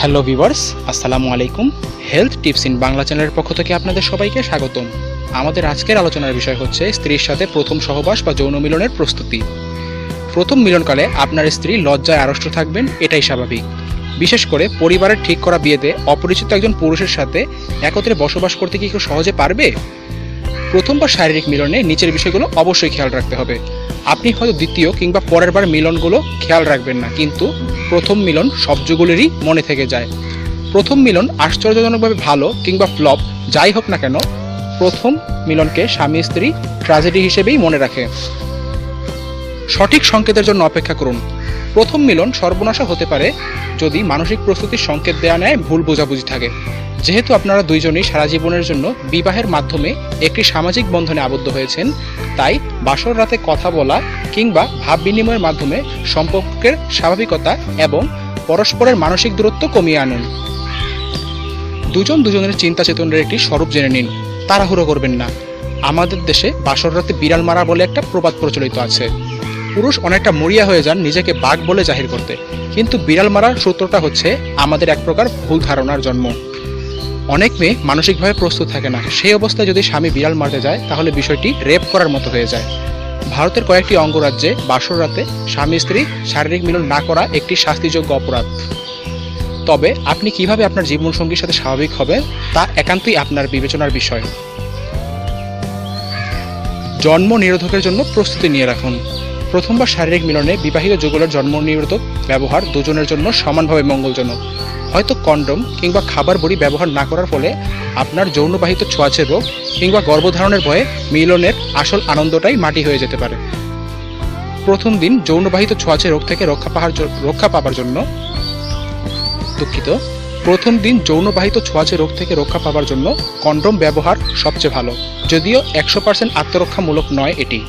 Hello viewers আসসালামু আলাইকুম। Health tips in Bangla চ্যানেলের পক্ষ থেকে আপনাদের সবাইকে স্বাগতম। আমাদের আজকের আলোচনার বিষয় হচ্ছে স্ত্রীর সাথে প্রথম সহবাস বা যৌন মিলনের প্রস্তুতি। প্রথম মিলনকালে আপনার স্ত্রী লজ্জায় আড়ষ্ট থাকবেন, এটাই স্বাভাবিক। বিশেষ করে পরিবারের ঠিক করা বিয়েতে অপরিচিত একজন পুরুষের সাথে একত্রে বসবাস করতে কি কেউ সহজে পারবে? প্রথমবার শারীরিক মিলনে নিচের বিষয়গুলো অবশ্যই খেয়াল রাখতে হবে। আপনি হয়তো দ্বিতীয় কিংবা পরের বার মিলনগুলো খেয়াল রাখবেন না, কিন্তু প্রথম মিলন সব যুগলেরই মনে থেকে যায়। প্রথম মিলন আশ্চর্যজনকভাবে ভালো কিংবা ফ্লপ, যাই হোক না কেন, প্রথম মিলনকে স্বামী স্ত্রী ট্র্যাজেডি হিসেবেই মনে রাখে। সঠিক সংকেতের জন্য অপেক্ষা করুন। প্রথম মিলন সর্বনাশা হতে পারে যদি মানসিক প্রস্তুতির সংকেত দেওয়া নেয়, ভুল বোঝাবুঝি থাকে। যেহেতু আপনারা দুইজনই সারা জীবনের জন্য বিবাহের মাধ্যমে একটি সামাজিক বন্ধনে আবদ্ধ হয়েছেন, তাই বাসর রাতে কথা বলা কিংবা ভাব বিনিময়ের মাধ্যমে সম্পর্কের স্বাভাবিকতা এবং পরস্পরের মানসিক দূরত্ব কমিয়ে আনুন। দুজন দুজনের চিন্তা চেতনের একটি স্বরূপ জেনে নিন। তাড়াহুড়ো করবেন না। আমাদের দেশে বাসর রাতে বিড়াল মারা বলে একটা প্রবাদ প্রচলিত আছে। পুরুষ অনেকটা মরিয়া হয়ে যান নিজেকে বাঘ বলে জাহির করতে। কিন্তু বিড়াল মারার সূত্রটা হচ্ছে আমাদের এক প্রকার ভুল ধারণার জন্ম। অনেক মেয়ে মানসিকভাবে প্রস্তুত থাকে না। সেই অবস্থায় যদি স্বামী বিড়াল মারতে যায়, তাহলে বিষয়টি রেপ করার মতো হয়ে যায়। ভারতের কয়েকটি অঙ্গরাজ্যে বাসর রাতে স্বামী স্ত্রী শারীরিক মিলন না করা একটি শাস্তিযোগ্য অপরাধ। তবে আপনি কীভাবে আপনার জীবনসঙ্গীর সাথে স্বাভাবিক হবেন, তা একান্তই আপনার বিবেচনার বিষয়। জন্ম নিরোধকের জন্য প্রস্তুতি নিয়ে রাখুন। প্রথমবার শারীরিক মিলনে বিবাহিত যুগলের জন্ম নিরোধক ব্যবহার দুজনের জন্য সমানভাবে মঙ্গলজনক। হয়তো কন্ডম কিংবা খাবার বড়ি ব্যবহার না করার ফলে আপনার যৌনবাহিত ছোঁয়াচে রোগ কিংবা গর্ভধারণের ভয়ে মিলনের আসল আনন্দটাই মাটি হয়ে যেতে পারে। প্রথম দিন যৌনবাহিত ছোঁয়াচে রোগ থেকে রক্ষা পাওয়ার রক্ষা পাওয়ার জন্য দুঃখিত। প্রথম দিন যৌনবাহিত ছোঁয়াচে রোগ থেকে রক্ষা পাওয়ার জন্য কন্ডম ব্যবহার সবচেয়ে ভালো, যদিও একশো পার্সেন্ট আত্মরক্ষামূলক নয় এটি।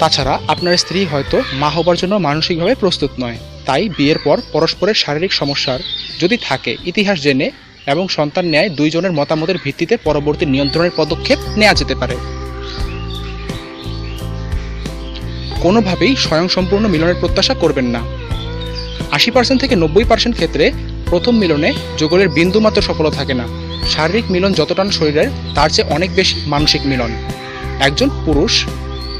তাছাড়া আপনার স্ত্রী হয়তো মা হবার জন্য মানসিকভাবে প্রস্তুত নয়। তাই বিয়ের পর পরস্পরের শারীরিক সমস্যার যদি থাকে, ইতিহাস জেনে এবং সন্তান নেয় দুইজনের মতামতের ভিত্তিতে পরবর্তী নিয়ন্ত্রণের পদক্ষেপ নেওয়া যেতে পারে। কোনোভাবেই স্বয়ংসম্পূর্ণ মিলনের প্রত্যাশা করবেন না। আশি পার্সেন্ট থেকে নব্বই পার্সেন্ট ক্ষেত্রে প্রথম মিলনে যুগলের বিন্দুমাত্র সফলতা থাকে না। শারীরিক মিলন যতটা না শরীরের, তার চেয়ে অনেক বেশি মানসিক মিলন। একজন পুরুষ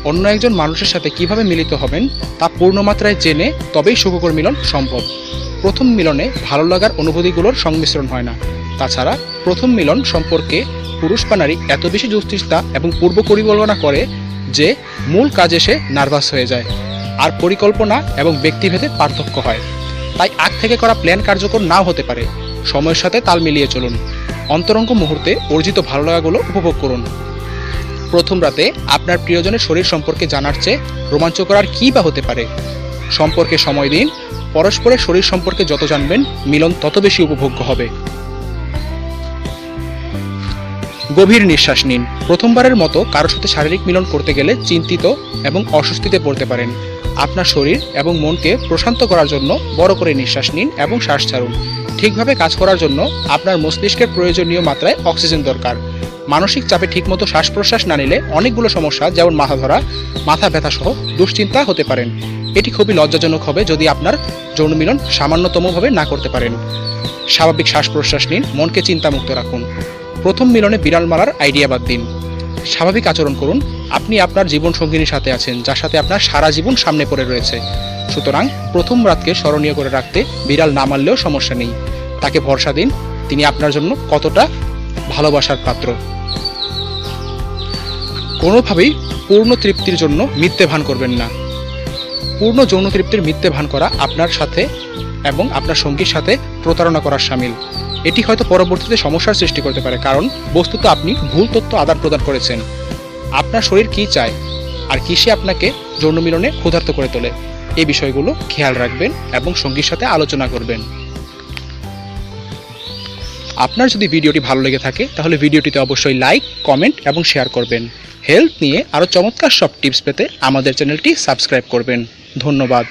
অন্য একজন মানুষের সাথে কীভাবে মিলিত হবেন তা পূর্ণমাত্রায় জেনে তবেই সুখকর মিলন সম্ভব। প্রথম মিলনে ভালো লাগার অনুভূতিগুলোর সংমিশ্রণ হয় না। তাছাড়া প্রথম মিলন সম্পর্কে পুরুষ বা নারী এত বেশি দুশ্চিন্তা এবং পূর্ব পরিকল্পনা করে যে মূল কাজে সে নার্ভাস হয়ে যায়। আর পরিকল্পনা এবং ব্যক্তিভেদে পার্থক্য হয়। তাই আগ থেকে করা প্ল্যান কার্যকর নাও হতে পারে। সময়ের সাথে তাল মিলিয়ে চলুন। অন্তরঙ্গ মুহূর্তে অর্জিত ভালো লাগাগুলো উপভোগ করুন। প্রথম রাতে আপনার প্রিয়জনের শরীর সম্পর্কে জানার চেয়ে রোমাঞ্চকর আর কী বা হতে পারে? সম্পর্কে সময় দিন, পরস্পরের শরীর সম্পর্কে যত জানবেন, মিলন তত বেশি উপভোগ্য হবে। গভীর নিঃশ্বাস নিন। প্রথমবারের মতো কারোর সাথে শারীরিক মিলন করতে গেলে চিন্তিত এবং অস্বস্তিতে পড়তে পারেন। আপনার শরীর এবং মনকে প্রশান্ত করার জন্য বড় করে নিঃশ্বাস নিন এবং শ্বাস ছাড়ুন। ঠিকভাবে কাজ করার জন্য আপনার মস্তিষ্কের প্রয়োজনীয় মাত্রায় অক্সিজেন দরকার। মানসিক চাপে ঠিকমতো শ্বাস প্রশ্বাস না নিলে অনেকগুলো সমস্যা, যেমন মাথা ধরা মাথা ব্যথা সহ দুশ্চিন্তা হতে পারেন। এটি খুবই লজ্জাজনক হবে যদি আপনার যৌন মিলন সামান্যতমভাবে না করতে পারেন। স্বাভাবিক শ্বাস প্রশ্বাস নিন, মনকে চিন্তামুক্ত রাখুন। প্রথম মিলনে বিড়াল মারার আইডিয়া বাদ দিন। স্বাভাবিক আচরণ করুন। আপনি আপনার জীবন সঙ্গিনীর সাথে আছেন, যার সাথে আপনার সারা জীবন সামনে পড়ে রয়েছে। সুতরাং প্রথম রাতকে স্মরণীয় করে রাখতে বিড়াল না মারলেও সমস্যা নেই। তাকে ভরসা দিন, তিনি আপনার জন্য কতটা ভালোবাসার পাত্র। কোনোভাবেই পূর্ণ তৃপ্তির জন্য মিথ্যে ভান করবেন না। পূর্ণ যৌন তৃপ্তির মিথ্যে ভান করা আপনার সাথে এবং আপনার সঙ্গীর সাথে প্রতারণা করার সামিল। এটি হয়তো পরবর্তীতে সমস্যার সৃষ্টি করতে পারে, কারণ বস্তুত আপনি ভুল তথ্য আদান প্রদান করেছেন। আপনার শরীর কি চায় আর কিসে আপনাকে যৌন মিলনে ক্ষুধার্ত করে তোলে? এই বিষয়গুলো খেয়াল রাখবেন এবং সঙ্গীর সাথে আলোচনা করবেন। আপনার যদি ভিডিওটি ভালো লেগে থাকে, তাহলে ভিডিওটিতে অবশ্যই লাইক কমেন্ট এবং শেয়ার করবেন। হেলথ নিয়ে আরও চমৎকার সব টিপস পেতে আমাদের চ্যানেলটি সাবস্ক্রাইব করবেন। ধন্যবাদ।